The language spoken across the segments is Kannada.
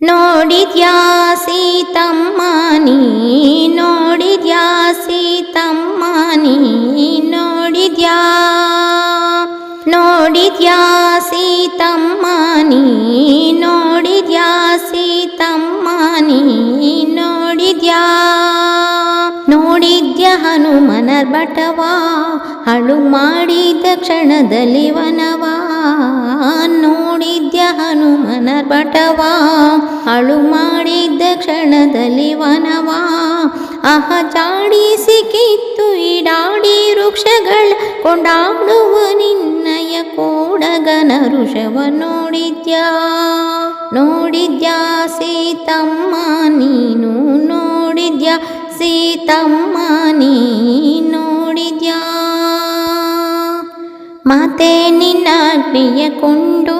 ನೋಡಿದ್ಯಾ ಸೀತಮ್ಮ ನೀ ನೋಡಿದ್ಯಾ ಸೀತಮ್ಮ ನೀ ನೋಡಿದ್ಯಾ ನೋಡಿದ್ಯಾ ಸೀತಮ್ಮ ನೀ ನೋಡಿದ್ಯಾ ಸೀತಮ್ಮ ನೀ ನೋಡಿದ್ಯಾ ನೋಡಿದ್ಯ ಹನುಮನರ್ ಬಟವಾ ಹಳು ಮಾಡಿದ ಕ್ಷಣದಲ್ಲಿ ವನವಾ, ನೋಡಿದ್ಯ ಹನುಮನ ಪಟವಾ. ಅಳು ಮಾಡಿದ ಕ್ಷಣದಲ್ಲಿ ವನವಾ ಅಹ ಜಾಡಿಸಿ ಕಿತ್ತು ಇಡಾಡಿ ವೃಕ್ಷಗಳ. ಕೊಂಡಾಡುವ ನಿನ್ನಯ ಕೋಡಗನ ಋಷವ ನೋಡಿದ್ಯಾ ನೋಡಿದ್ಯಾ ಸೀತಮ್ಮ, ನೀನು ನೋಡಿದ್ಯಾ, ಸೀತಮ್ಮ ನೀ ನೋಡಿದ್ಯಾ. ಮಾತೆ ನಿನ್ನಾಜ್ಞೆಯ ಕೊಂಡು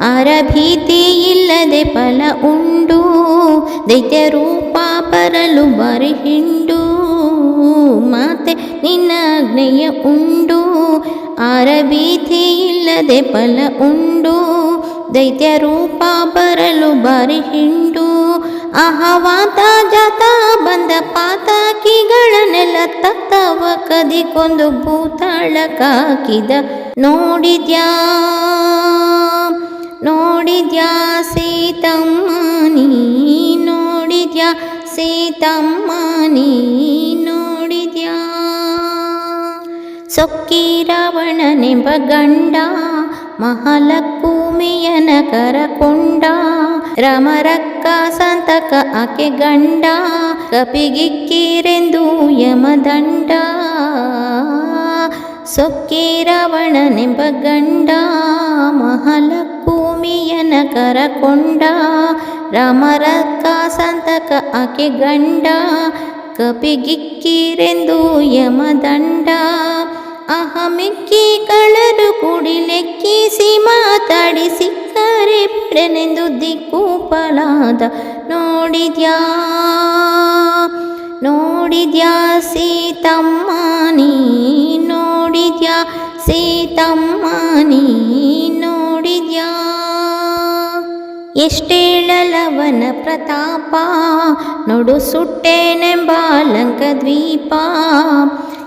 ಅರಭೀತಿ ಇಲ್ಲದೆ ಫಲ ಉಂಡು ದೈತ್ಯ ರೂಪ ಬರಲು ಬರಿ ಹಿಂಡು. ಮಾತೆ ನಿನ್ನಾಜ್ಞೆಯ ಉಂಡು ಅರಭೀತಿ ಇಲ್ಲದೆ ಫಲ ಉಂಡು ದೈತ್ಯ ರೂಪ ಬರಲು ಬರಿಹಿಂಡು ಅಹವಾತ ಜಾತ ಬಂದ ಪಾತಾಕಿಗಳನ್ನೆಲ್ಲ ತತ್ತವ ಕದಿಕೊಂದು ಭೂತಾಳಕ್ಕಾಕಿದ ನೋಡಿದ್ಯಾ? ನೋಡಿದ್ಯಾ ಸೀತಮ್ಮ? ನೀ ನೋಡಿದ್ಯಾ? ಸೀತಮ್ಮ, ನೀ ನೋಡಿದ್ಯಾ? ಸೊಕ್ಕಿ ರಾವಣನೆಂಬ ಗಂಡ ಮಹಾಲಕ್ಕೂಮಿಯನ ಕರಕೊಂಡ. ರಮರಕ್ಕ ಸಂತಕ ಆಕೆ ಗಂಡ, ಕಪಿಗಿಕ್ಕೀರೆಂದು ಯಮದಂಡ. ಸೊಕ್ಕಿ ರಾವಣನೆಂಬ ಗಂಡ ಮಹಾಲಕ್ಷ್ಮಿಯನ ಕರಕೊಂಡ. ರಾಮರಕ್ಕ ಸಂತಕ ಆಕೆ ಗಂಡ, ಕಪಿಗಿಕ್ಕಿರೆಂದು ಯಮದಂಡ. ಅಹಮಿಕ್ಕಿ ಕಳರು ಕುಡಿ ಮಾತಾಡಿಸಿ ಬಿಡನೆಂದು ದಿಕ್ಕುಪಲಾದ ನೋಡಿದ್ಯಾ? ನೋಡಿದ್ಯಾ ಸೀತಮ್ಮ, ನೀ ನೋಡಿದ್ಯಾ ಸೀತಮ್ಮ, ನೀ ನೋಡಿದ್ಯಾ? ಎಷ್ಟೇಳಲವನ ಪ್ರತಾಪ, ನೋಡು ಸುಟ್ಟೇನೆಂಬ ಅಲಂಕ ದ್ವೀಪ,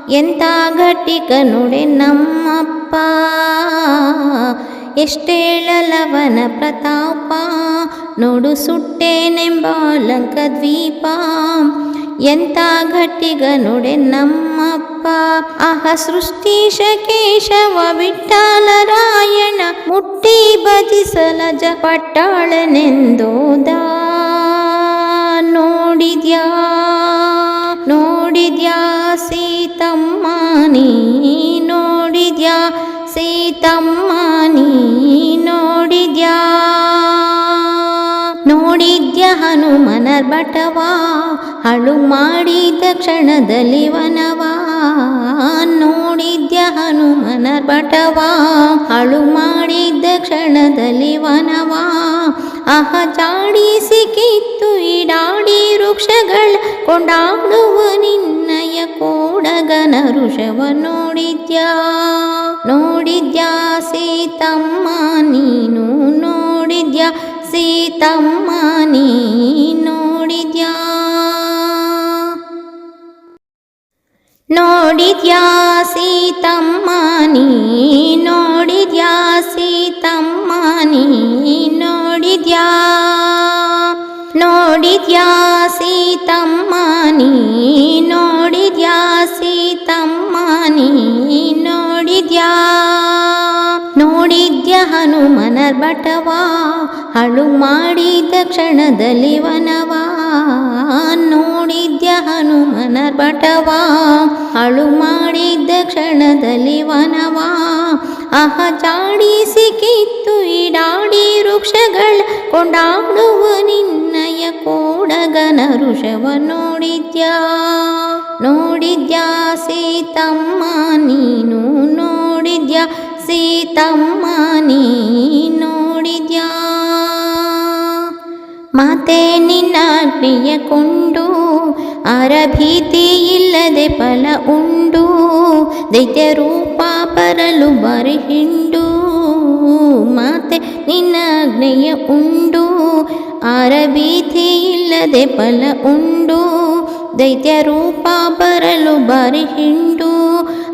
ಎಂಥ ಘಟಿಕ ನುಡೆ ನಮ್ಮಪ್ಪ? ಎಷ್ಟೇಳಲವನ ಪ್ರತಾಪ? ನೋಡು ಸುಟ್ಟೇನೆಂಬ ಲಂಕ ದ್ವೀಪ. ಎಂಥ ಗಟ್ಟಿಗ ನುಡೆ ನಮ್ಮಪ್ಪ ಅಹ ಸೃಷ್ಟಿಶ ಕೇಶವ ವಿಠಲರಾಯಣ ಮುಟ್ಟಿ ಭಜಿಸಲಜ ಪಟ್ಟಾಳನೆಂದೋದ ನೋಡಿದ್ಯಾ ನೋಡಿದ್ಯಾ ಸೀತಮ್ಮ, ನೀ ನೋಡಿದ್ಯಾ ಸೀತಮ್ಮ? ಬಟವಾ ಹಳು ಮಾಡಿದ ಕ್ಷಣದಲ್ಲಿ ವನವಾ. ನೋಡಿದ್ಯ ಹನುಮನ ಪಟವಾ ಹಳು ಮಾಡಿದ್ದ ಕ್ಷಣದಲ್ಲಿ ವನವಾ. ಅಹ ಚಾಡಿಸಿ ಕಿತ್ತು ಇಡಾಡಿ ವೃಕ್ಷಗಳ, ಕೊಂಡಾಡುವ ನಿನ್ನಯ ಕೋಡಗನ ಋಷವ ನೋಡಿದ್ಯಾ. ನೋಡಿದ್ಯಾ ಸೀತಮ್ಮ, ನೀನು ನೋಡಿದ್ಯಾ ಸೀತಮ್ಮ ನೀ ನೋಡಿದ್ಯಾ? ನೋಡಿದ್ಯಾ ಸೀತಮ್ಮ, ನೀ ನೋಡಿದ್ಯಾ ಸೀತಮ್ಮ, ನೀ ನೋಡಿದ್ಯಾ? ನೋಡಿದ್ಯಾ ಸೀತಮ್ಮ, ನೀ ನೋಡಿದ್ಯಾ ಸೀತಮ್ಮ, ನೀ ನೋಡಿದ್ಯಾ? ನೋಡಿದ್ಯ ಹನುಮನ ಬಟವಾ ಹಳು ಮಾಡಿದ ಕ್ಷಣದಲ್ಲಿ ವನವಾ? ನೋಡಿದ್ಯ ಹನುಮನ ಪಟವಾ ಅಳು ಮಾಡಿದ್ದ ಕ್ಷಣದಲ್ಲಿ ವನವಾ. ಅಹ ಜಾಡಿಸಿ ಕಿತ್ತು ಇಡಾಡಿ ವೃಕ್ಷಗಳ ಕೊಂಡಾಡುವ ನಿನ್ನಯ ಕೋಡಗನ ಋಷವ ನೋಡಿದ್ಯಾ? ನೋಡಿದ್ಯಾ ಸೀತಮ್ಮ, ನೀನು ನೋಡಿದ್ಯಾ? ಸೀತಮ್ಮ ನೀ ನೋಡಿದ್ಯಾ? ಮಾತೆ ನಿನ್ನಾಜ್ಞೆಯ ಕೊಂಡು ಅರಭೀತಿ ಇಲ್ಲದೆ ಫಲ ಉಂಡು ದೈತ್ಯ ರೂಪ ಬರಲು ಬರಿಹಿಂಡು ಮಾತೆ ನಿನ್ನಾಜ್ಞೆಯ ಉಂಡು ಅರಭೀತಿ ಇಲ್ಲದೆ ಫಲ ಉಂಡು ದೈತ್ಯ ರೂಪ ಬರಲು ಬರಿ ಹಿಂಡು.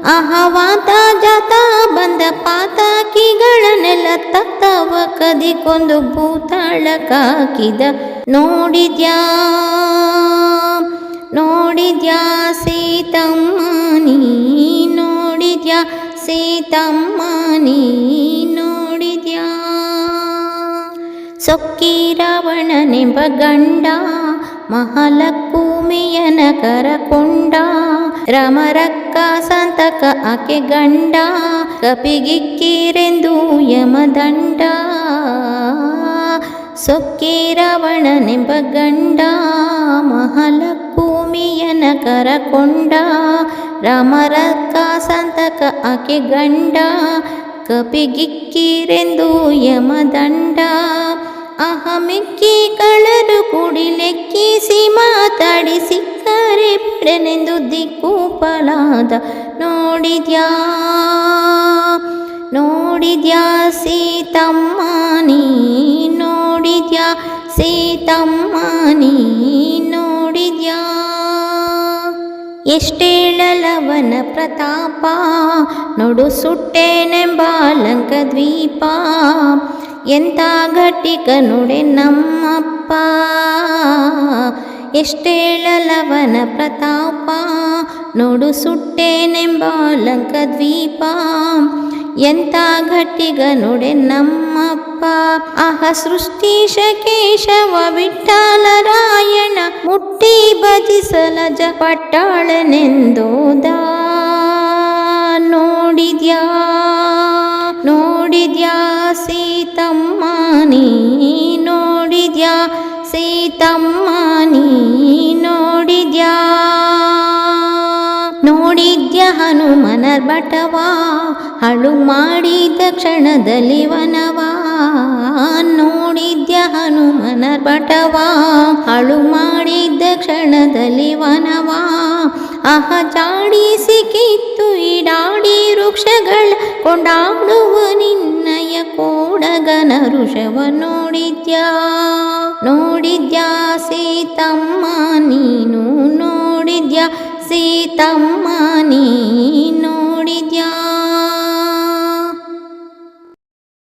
ಅಹವಾತ ಜಾತ ಬಂದ ಪಾತಾಕಿಗಳನ್ನೆಲ್ಲ ತತ್ತವ ಕದಿಕೊಂದು ಭೂತಾಳಕ್ಕಾಕಿದ ನೋಡಿದ್ಯಾ ನೋಡಿದ್ಯಾ ಸೀತಮ್ಮ, ನೀ ನೋಡಿದ್ಯಾ ಸೀತಮ್ಮ, ನೀ ನೋಡಿದ್ಯಾ ಸೊಕ್ಕಿ ರಾವಣನೆಂಬ ಗಂಡ ಮಹಾಲಕ್ಕೂಮಿಯನ ಕರಕೊಂಡ, ರಮರಕ್ಕ ಸಂತಕ ಆಕೆ ಗಂಡ, ಕಪಿಗಿಕ್ಕಿರೆಂದು ಯಮದಂಡ. ಸೊಕ್ಕಿ ರಾವಣನೆಂಬ ಗಂಡ ಮಹಾಲಕ್ಕೂಮಿಯನ ಕರಕೊಂಡ, ರಮರಕ್ಕ ಸಂತಕ ಆಕೆ ಗಂಡ, ಕಪಿಗಿಕ್ಕಿರೆಂದು ಯಮದಂಡ. ಅಹಮಿಕ್ಕಿ ಕಳರು ಕುಡಿ ಲೆಕ್ಕಿಸಿ ಮಾತಾಡಿ ಸಿಕ್ಕರೆ ಬಿಡನೆಂದು ದಿಕ್ಕುಪಲಾದ ನೋಡಿದ್ಯಾ? ನೋಡಿದ್ಯಾ ಸೀತಮ್ಮ, ನೀ ನೋಡಿದ್ಯಾ? ಸೀತಮ್ಮ, ನೀ ನೋಡಿದ್ಯಾ? ಎಷ್ಟೇಳಲವನ ಪ್ರತಾಪ, ನೋಡು ಸುಟ್ಟೇನೆಂಬ ಲಂಕ ದ್ವೀಪ ಎಂಥ ನಮ್ಮಪ್ಪ. ಎಷ್ಟೇಳಲವನ ಪ್ರತಾಪ, ನೋಡು ಸುಟ್ಟೇನೆಂಬ ಲಂಕ ದ್ವೀಪ ಎಂಥ ಘಟಿಗ ನುಡೆ ನಮ್ಮಪ್ಪ ಅಹ ಸೃಷ್ಟೀಶ ಕೇಶವ ವಿಠ್ಠಲರಾಯಣ ಮುಟ್ಟಿ ಭಜಿಸಲಜ ಪಟ್ಟಾಳನೆಂದೋದ. ನೋಡಿದ್ಯಾ? ನೋಡಿದ್ಯಾ ಸೀತಮ್ಮ, ನೀ ನೋಡಿದ್ಯಾ ಸೀತಮ್ಮ, ನೀ ನೋಡಿದ್ಯಾ? ನೋಡಿದ್ಯ ಹನುಮನ ಬಟವ ಹಳು ಮಾಡಿದ ಕ್ಷಣದಲ್ಲಿ ವನವಾ? ನೋಡಿದ್ಯ ಹನುಮನ ಬಟವಾ ಹಳು ಮಾಡಿದ್ದ ಕ್ಷಣದಲ್ಲಿ ವನವ? ಅಹ ಜಾಡಿಸಿ ಕಿತ್ತು ಇಡಾಡಿ ವೃಕ್ಷಗಳ ಕೊಂಡಾಡುವ ನಿನ್ನಯ ಕೋಡಗನ ಋಷವ ನೋಡಿದ್ಯಾ? ನೋಡಿದ್ಯಾ ಸೀತಮ್ಮ, ನೀನು ನೋಡಿದ್ಯಾ? ಸೀತಮ್ಮ ನೀ ನೋಡಿದ್ಯಾ?